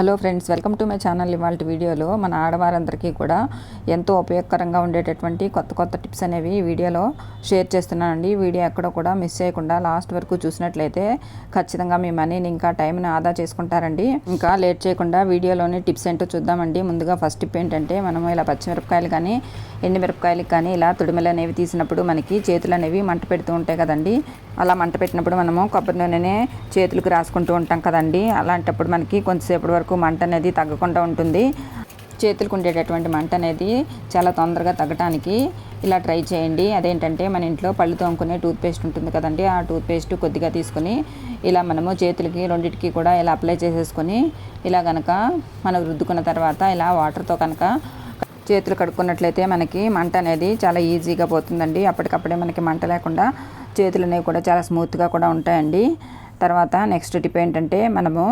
Hello friends welcome to my channel ఇవాళ వీడియోలో మన ఆడవారందరికీ కూడా ఎంతో ఉపయోగకరంగా ఉండేటటువంటి కొత్త కొత్త టిప్స్ అనేవి వీడియోలో షేర్ చేస్తున్నానండి. వీడియో ఎక్కడ కూడా మిస్ చేయకుండా లాస్ట్ వరకు చూసినట్లయితే ఖచ్చితంగా మీ మనీని ఇంకా టైంని ఆదా చేసుకుంటారండి. ఇంకా లేట్ చేయకుండా వీడియోలోని టిప్స్ ఏంటో చూద్దామండి. ముందుగా ఫస్ట్ టిప్ ఏంటంటే మనం ఇలా పచ్చిమిరపకాయలు కానీ ఎండుమిరపకాయలకు కానీ ఇలా తుడిమెలు అనేవి తీసినప్పుడు మనకి చేతులు అనేవి మంట పెడుతూ ఉంటాయి కదండి. అలా మంట పెట్టినప్పుడు మనము కొబ్బరి నూనెనే చేతులకు రాసుకుంటూ ఉంటాం కదండి. అలాంటప్పుడు మనకి కొంతసేపటి వరకు మంట అనేది తగ్గకుండా ఉంటుంది. చేతులకు ఉండేటటువంటి మంట అనేది చాలా తొందరగా తగ్గటానికి ఇలా ట్రై చేయండి. అదేంటంటే మన ఇంట్లో పళ్ళు తోముకునే టూత్పేస్ట్ ఉంటుంది కదండి. ఆ టూత్పేస్ట్ కొద్దిగా తీసుకొని ఇలా మనము చేతులకి రెండింటికి కూడా ఇలా అప్లై చేసేసుకొని ఇలా కనుక మనం రుద్దుకున్న తర్వాత ఇలా వాటర్తో కనుక చేతులు కడుక్కున్నట్లయితే మనకి మంట అనేది చాలా ఈజీగా పోతుందండి. అప్పటికప్పుడే మనకి మంట లేకుండా చేతులు అనేవి కూడా చాలా స్మూత్గా కూడా ఉంటాయండి. తర్వాత నెక్స్ట్ టిప్ ఏంటంటే మనము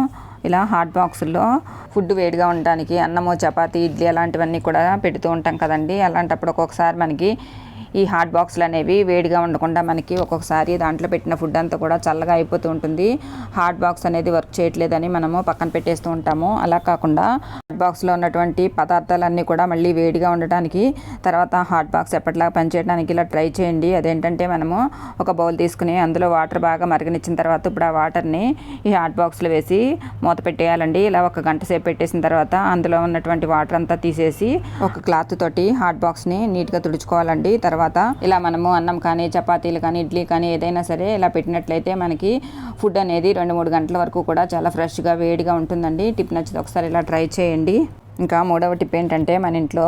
ఇలా హాట్ బాక్సుల్లో ఫుడ్ వేడిగా ఉండడానికి అన్నము చపాతీ ఇడ్లీ అలాంటివన్నీ కూడా పెడుతూ ఉంటాం కదండి. అలాంటప్పుడు ఒక్కొక్కసారి మనకి ఈ హాట్ బాక్సులు అనేవి వేడిగా ఉండకుండా మనకి ఒక్కొక్కసారి దాంట్లో పెట్టిన ఫుడ్ అంతా కూడా చల్లగా అయిపోతూ ఉంటుంది. హాట్ బాక్స్ అనేది వర్క్ చేయట్లేదని మనము పక్కన పెట్టేస్తూ ఉంటాము. అలా కాకుండా హాట్ బాక్స్లో ఉన్నటువంటి పదార్థాలన్నీ కూడా మళ్ళీ వేడిగా ఉండటానికి తర్వాత హాట్ బాక్స్ ఎప్పటిలాగా పనిచేయడానికి ఇలా ట్రై చేయండి. అదేంటంటే మనము ఒక బౌల్ తీసుకుని అందులో వాటర్ బాగా మరిగనిచ్చిన తర్వాత ఇప్పుడు ఆ వాటర్ని ఈ హాట్ బాక్స్లో వేసి మూత పెట్టేయాలండి. ఇలా ఒక గంట సేపు పెట్టేసిన తర్వాత అందులో ఉన్నటువంటి వాటర్ అంతా తీసేసి ఒక క్లాత్ తోటి హాట్ బాక్స్ని నీట్గా తుడుచుకోవాలండి. తర్వాత తర్వాత ఇలా మనము అన్నం కానీ చపాతీలు కానీ ఇడ్లీ కానీ ఏదైనా సరే ఇలా పెట్టినట్లయితే మనకి ఫుడ్ అనేది రెండు మూడు గంటల వరకు కూడా చాలా ఫ్రెష్గా వేడిగా ఉంటుందండి. టిప్ నచ్చితే ఒకసారి ఇలా ట్రై చేయండి. ఇంకా మూడవ టిప్ ఏంటంటే మన ఇంట్లో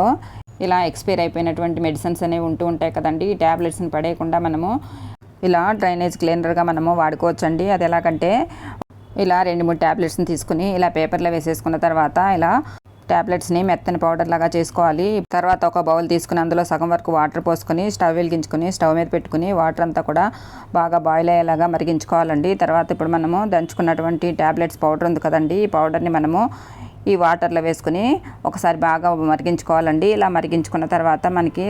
ఇలా ఎక్స్పైర్ అయిపోయినటువంటి మెడిసిన్స్ అనేవి ఉంటూ ఉంటాయి కదండి. ఈ ట్యాబ్లెట్స్ని పడేయకుండా మనము ఇలా డ్రైనేజ్ క్లీనర్గా మనము వాడుకోవచ్చండి. అది ఎలాగంటే ఇలా రెండు మూడు ట్యాబ్లెట్స్ని తీసుకుని ఇలా పేపర్లో వేసేసుకున్న తర్వాత ఇలా ట్యాబ్లెట్స్ని మెత్తని పౌడర్ లాగా చేసుకోవాలి. తర్వాత ఒక బౌల్ తీసుకుని అందులో సగం వరకు వాటర్ పోసుకొని స్టవ్ వెలిగించుకొని స్టవ్ మీద పెట్టుకుని వాటర్ అంతా కూడా బాగా బాయిల్ అయ్యేలాగా మరిగించుకోవాలండి. తర్వాత ఇప్పుడు మనము దంచుకున్నటువంటి ట్యాబ్లెట్స్ పౌడర్ ఉంది కదండి ఈ పౌడర్ని మనము ఈ వాటర్లో వేసుకుని ఒకసారి బాగా మరిగించుకోవాలండి. ఇలా మరిగించుకున్న తర్వాత మనకి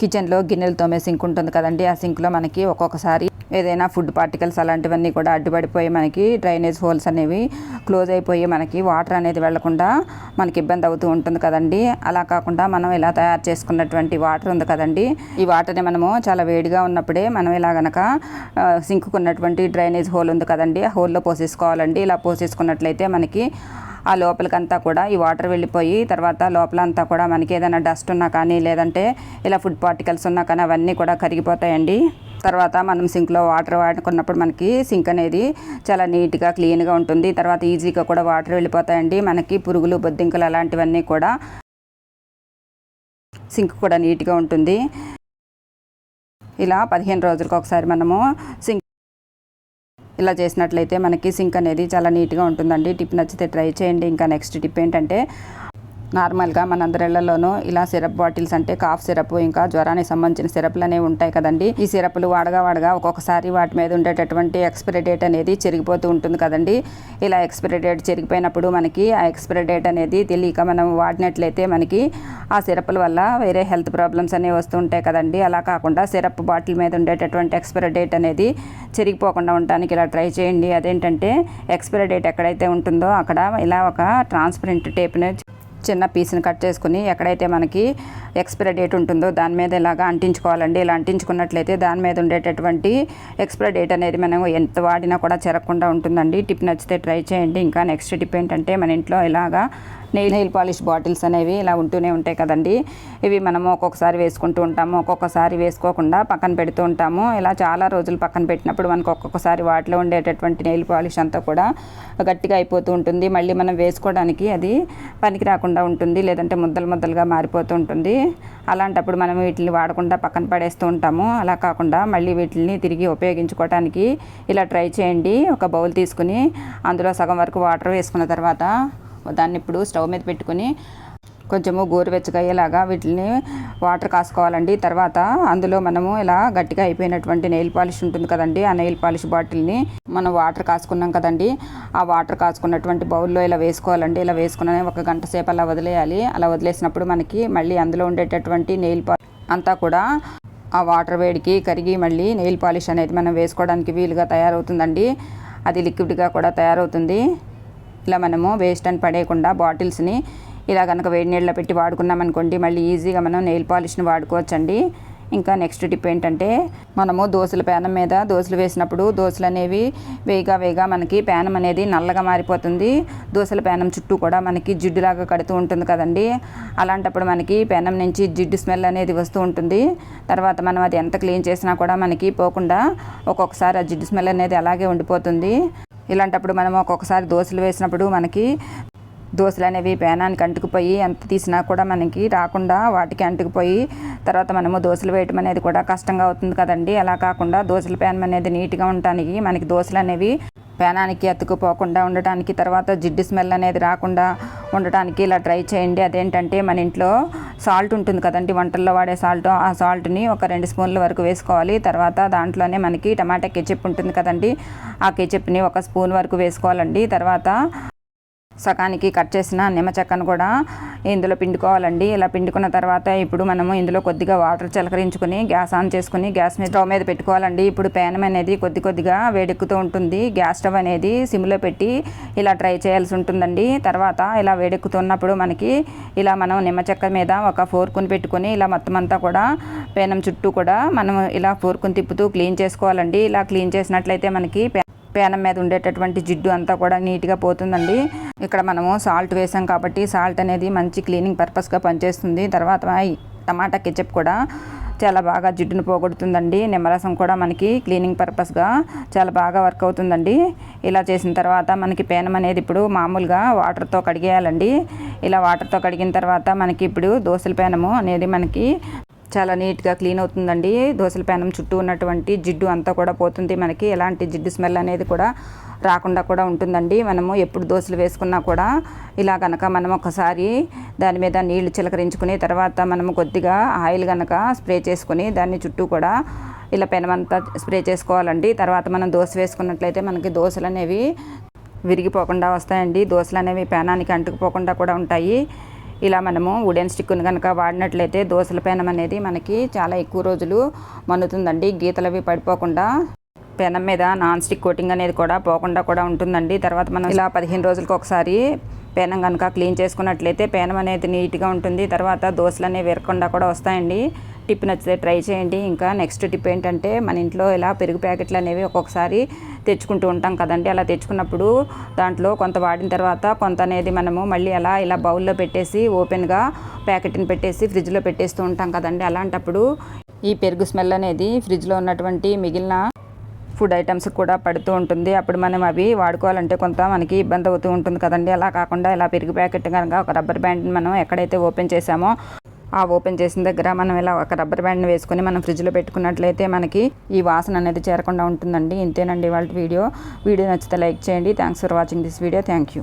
కిచెన్లో గిన్నెలు తోమే సింక్ ఉంటుంది కదండి ఆ సింక్లో మనకి ఒక్కొక్కసారి ఏదైనా ఫుడ్ పార్టికల్స్ అలాంటివన్నీ కూడా అడ్డుపడిపోయి మనకి డ్రైనేజ్ హోల్స్ అనేవి క్లోజ్ అయిపోయి మనకి వాటర్ అనేది వెళ్ళకుండా మనకి ఇబ్బంది అవుతూ ఉంటుంది కదండి. అలా కాకుండా మనం ఇలా తయారు చేసుకున్నటువంటి వాటర్ ఉంది కదండి. ఈ వాటర్ని మనము చాలా వేడిగా ఉన్నప్పుడే మనం ఇలా గనక సింకుకున్నటువంటి డ్రైనేజ్ హోల్ ఉంది కదండి. ఆ హోల్లో పోసేసుకోవాలండి. ఇలా పోసేసుకున్నట్లయితే మనకి ఆ లోపలికంతా కూడా ఈ వాటర్ వెళ్ళిపోయి తర్వాత లోపల అంతా కూడా మనకి ఏదైనా డస్ట్ ఉన్నా కానీ లేదంటే ఇలా ఫుడ్ పార్టికల్స్ ఉన్నా కానీ అవన్నీ కూడా కరిగిపోతాయండి. తర్వాత మనం సింక్లో వాటర్ వాడుకున్నప్పుడు మనకి సింక్ అనేది చాలా నీట్గా క్లీన్గా ఉంటుంది. తర్వాత ఈజీగా కూడా వాటర్ వెళ్ళిపోతాయండి. మనకి పురుగులు బొద్దింకలు అలాంటివన్నీ కూడా సింక్ కూడా నీట్గా ఉంటుంది. ఇలా పదిహేను రోజులకు ఒకసారి మనము సింక్ ఇలా చేసినట్లయితే మనకి సింక్ అనేది చాలా నీట్గా ఉంటుందండి. టిప్ నచ్చితే ట్రై చేయండి. ఇంకా నెక్స్ట్ టిప్ ఏంటంటే నార్మల్గా మనందరిళ్ళలోనూ ఇలా సిరప్ బాటిల్స్ అంటే కాఫ్ సిరప్ ఇంకా జ్వరానికి సంబంధించిన సిరప్లు అనేవి ఉంటాయి కదండి. ఈ సిరప్లు వాడగా వాడగా ఒక్కొక్కసారి వాటి మీద ఉండేటటువంటి ఎక్స్పైరీ డేట్ అనేది చెరిగిపోతూ ఉంటుంది కదండి. ఇలా ఎక్స్పైరీ డేట్ చెరిగిపోయినప్పుడు మనకి ఆ ఎక్స్పైరీ డేట్ అనేది తెలియక మనం వాడినట్లయితే మనకి ఆ సిరప్ల వల్ల వేరే హెల్త్ ప్రాబ్లమ్స్ అనేవి వస్తూ ఉంటాయి కదండి. అలా కాకుండా సిరప్ బాటిల్ మీద ఉండేటటువంటి ఎక్స్పైరీ డేట్ అనేది చెరిగిపోకుండా ఉండడానికి ఇలా ట్రై చేయండి. అదేంటంటే ఎక్స్పైరీ డేట్ ఎక్కడైతే ఉంటుందో అక్కడ ఇలా ఒక ట్రాన్స్పరెంట్ టేప్ని చిన్న పీస్ని కట్ చేసుకుని ఎక్కడైతే మనకి ఎక్స్పైరీ డేట్ ఉంటుందో దాని మీద ఇలాగా అంటించుకోవాలండి. ఇలా అంటించుకున్నట్లయితే దాని మీద ఉండేటటువంటి ఎక్స్పైరీ డేట్ అనేది మనం ఎంత వాడినా కూడా చెరగకుండా ఉంటుందండి. టిప్ నచ్చితే ట్రై చేయండి. ఇంకా నెక్స్ట్ టిప్ ఏంటంటే మన ఇంట్లో ఇలాగా నెయిల్ నెయిల్ పాలిష్ బాటిల్స్ అనేవి ఇలా ఉంటూనే ఉంటాయి కదండి. ఇవి మనము ఒక్కొక్కసారి వేసుకుంటూ ఉంటాము ఒక్కొక్కసారి వేసుకోకుండా పక్కన పెడుతూ ఉంటాము. ఇలా చాలా రోజులు పక్కన పెట్టినప్పుడు మనకు ఒక్కొక్కసారి వాటిలో ఉండేటటువంటి నెయిల్ పాలిష్ అంతా కూడా గట్టిగా అయిపోతూ ఉంటుంది. మళ్ళీ మనం వేసుకోవడానికి అది పనికి రాకుండా ఉంటుంది లేదంటే ముద్దలు ముద్దలుగా మారిపోతూ ఉంటుంది. అలాంటప్పుడు మనం వీటిని వాడకుండా పక్కన పడేస్తూ ఉంటాము. అలా కాకుండా మళ్ళీ వీటిని తిరిగి ఉపయోగించుకోవడానికి ఇలా ట్రై చేయండి. ఒక బౌల్ తీసుకుని అందులో సగం వరకు వాటర్ వేసుకున్న తర్వాత దాన్ని ఇప్పుడు స్టవ్ మీద పెట్టుకుని కొంచెము గోరువెచ్చగా అయ్యేలాగా వీటిని వాటర్ కాసుకోవాలండి. తర్వాత అందులో మనము ఇలా గట్టిగా అయిపోయినటువంటి నెయిల్ పాలిష్ ఉంటుంది కదండి ఆ నెయిల్ పాలిష్ బాటిల్ని మనం వాటర్ కాసుకున్నాం కదండి. ఆ వాటర్ కాసుకున్నటువంటి బౌల్లో ఇలా వేసుకోవాలండి. ఇలా వేసుకున్న ఒక గంట సేపు అలా వదిలేయాలి. అలా వదిలేసినప్పుడు మనకి మళ్ళీ అందులో ఉండేటటువంటి నెయిల్ పాలిష్ అంతా కూడా ఆ వాటర్ వేడికి కరిగి మళ్ళీ నెయిల్ పాలిష్ అనేది మనం వేసుకోవడానికి వీలుగా తయారవుతుందండి. అది లిక్విడ్గా కూడా తయారవుతుంది. ఇలా మనము వేస్ట్ అని పడేయకుండా బాటిల్స్ని ఇలా కనుక వేడి నీళ్ళలో పెట్టి వాడుకున్నాం అనుకోండి మళ్ళీ ఈజీగా మనం నెయిల్ పాలిష్ని వాడుకోవచ్చండి. ఇంకా నెక్స్ట్ టిప్ ఏంటంటే మనము దోశల పేనం మీద దోశలు వేసినప్పుడు దోశలు అనేవి వేగా వేగా మనకి పేనం అనేది నల్లగా మారిపోతుంది. దోశల పేనం చుట్టూ కూడా మనకి జిడ్డులాగా కడుతూ ఉంటుంది కదండి. అలాంటప్పుడు మనకి పేనం నుంచి జిడ్డు స్మెల్ అనేది వస్తూ ఉంటుంది. తర్వాత మనం అది ఎంత క్లీన్ చేసినా కూడా మనకి పోకుండా ఒక్కొక్కసారి ఆ జిడ్డు స్మెల్ అనేది అలాగే ఉండిపోతుంది. ఇలాంటప్పుడు మనం ఒక్కొక్కసారి దోశలు వేసినప్పుడు మనకి దోశలు అనేవి పేనానికి అంటుకుపోయి ఎంత తీసినా కూడా మనకి రాకుండా వాటికి అంటుకుపోయి తర్వాత మనము దోశలు వేయటం అనేది కూడా కష్టంగా అవుతుంది కదండి. అలా కాకుండా దోశల పేనం అనేది నీట్గా ఉండటానికి మనకి దోశలు అనేవి పేనానికి అతుకుపోకుండా ఉండటానికి తర్వాత జిడ్డు స్మెల్ అనేది రాకుండా ఉండటానికి ఇలా ట్రై చేయండి. అదేంటంటే మన ఇంట్లో సాల్ట్ ఉంటుంది కదండి వంటల్లో వాడే సాల్ట్. ఆ సాల్ట్ని ఒక రెండు స్పూన్ల వరకు వేసుకోవాలి. తర్వాత దాంట్లోనే మనకి టమాటా కెచప్ ఉంటుంది కదండి ఆ కెచప్ని ఒక స్పూన్ వరకు వేసుకోవాలండి. తర్వాత సగానికి కట్ చేసిన నిమ్మ చెక్కను కూడా ఇందులో పిండుకోవాలండి. ఇలా పిండుకున్న తర్వాత ఇప్పుడు మనము ఇందులో కొద్దిగా వాటర్ చిలకరించుకొని గ్యాస్ ఆన్ చేసుకుని గ్యాస్ మీద స్టవ్ మీద పెట్టుకోవాలండి. ఇప్పుడు పేనం అనేది కొద్ది కొద్దిగా వేడెక్కుతూ ఉంటుంది. గ్యాస్ స్టవ్ అనేది సిమ్లో పెట్టి ఇలా ట్రై చేయాల్సి ఉంటుందండి. తర్వాత ఇలా వేడెక్కుతున్నప్పుడు మనకి ఇలా మనం నిమ్మ చెక్క మీద ఒక ఫోర్కుని పెట్టుకొని ఇలా మొత్తం అంతా కూడా పేనం చుట్టూ కూడా మనం ఇలా ఫోర్కుని తిప్పుతూ క్లీన్ చేసుకోవాలండి. ఇలా క్లీన్ చేసినట్లయితే మనకి పేనం మీద ఉండేటటువంటి జిడ్డు అంతా కూడా నీట్గా పోతుందండి. ఇక్కడ మనము సాల్ట్ వేసాం కాబట్టి సాల్ట్ అనేది మంచి క్లీనింగ్ పర్పస్గా పనిచేస్తుంది. తర్వాత టమాటా కెచప్ కూడా చాలా బాగా జిడ్డును పోగొడుతుందండి. నిమ్మరసం కూడా మనకి క్లీనింగ్ పర్పస్గా చాలా బాగా వర్క్ అవుతుందండి. ఇలా చేసిన తర్వాత మనకి పేనం అనేది ఇప్పుడు మామూలుగా వాటర్తో కడిగేయాలండి. ఇలా వాటర్తో కడిగిన తర్వాత మనకి ఇప్పుడు దోశల పేనము అనేది మనకి చాలా నీట్గా క్లీన్ అవుతుందండి. దోశల పేనం చుట్టూ ఉన్నటువంటి జిడ్డు అంతా కూడా పోతుంది మనకి. ఎలాంటి జిడ్డు స్మెల్ అనేది కూడా రాకుండా కూడా ఉంటుందండి. మనము ఎప్పుడు దోశలు వేసుకున్నా కూడా ఇలా కనుక మనం ఒకసారి దాని మీద నీళ్ళు చిలకరించుకుని తర్వాత మనము కొద్దిగా ఆయిల్ కనుక స్ప్రే చేసుకుని దాన్ని చుట్టూ కూడా ఇలా పెనమంతా స్ప్రే చేసుకోవాలండి. తర్వాత మనం దోశ వేసుకున్నట్లయితే మనకి దోశలు అనేవి విరిగిపోకుండా వస్తాయండి. దోశలు అనేవి పేనానికి అంటుకుపోకుండా కూడా ఉంటాయి. ఇలా మనము వుడెన్ స్టిక్ను కనుక వాడినట్లయితే దోశల పేనం అనేది మనకి చాలా ఎక్కువ రోజులు మన్నుతుందండి. గీతలవి పడిపోకుండా పెనం మీద నాన్ స్టిక్ కోటింగ్ అనేది కూడా పోకుండా కూడా ఉంటుందండి. తర్వాత మనం ఇలా పదిహేను రోజులకు ఒకసారి పేనం కనుక క్లీన్ చేసుకున్నట్లయితే పేనం అనేది నీట్గా ఉంటుంది. తర్వాత దోశలు అనేవి విరగకుండా కూడా వస్తాయండి. టిప్ నచ్చితే ట్రై చేయండి. ఇంకా నెక్స్ట్ టిప్ ఏంటంటే మన ఇంట్లో ఇలా పెరుగు ప్యాకెట్లు అనేవి ఒక్కొక్కసారి తెచ్చుకుంటూ ఉంటాం కదండి. అలా తెచ్చుకున్నప్పుడు దాంట్లో కొంత వాడిన తర్వాత కొంత అనేది మనము మళ్ళీ అలా ఇలా బౌల్లో పెట్టేసి ఓపెన్గా ప్యాకెట్ని పెట్టేసి ఫ్రిడ్జ్లో పెట్టేస్తూ ఉంటాం కదండి. అలాంటప్పుడు ఈ పెరుగు స్మెల్ అనేది ఫ్రిడ్జ్లో ఉన్నటువంటి మిగిలిన ఫుడ్ ఐటమ్స్ కూడా పడుతూ ఉంటుంది. అప్పుడు మనం అవి వాడుకోవాలంటే కొంత మనకి ఇబ్బంది అవుతూ ఉంటుంది కదండి. అలా కాకుండా ఇలా పెరుగు ప్యాకెట్ కనుక ఒక రబ్బర్ బ్యాండ్ని మనం ఎక్కడైతే ఓపెన్ చేసామో ఆ ఓపెన్ చేసిన దగ్గర మనం ఇలా ఒక రబ్బర్ బ్యాండ్ని వేసుకొని మనం ఫ్రిడ్జ్లో పెట్టుకున్నట్లయితే మనకి ఈ వాసన అనేది చేరకుండా ఉంటుందండి. ఇంతేనండి వాళ్ళ వీడియో. వీడియో నచ్చితే లైక్ చేయండి. Thanks for watching this video thank you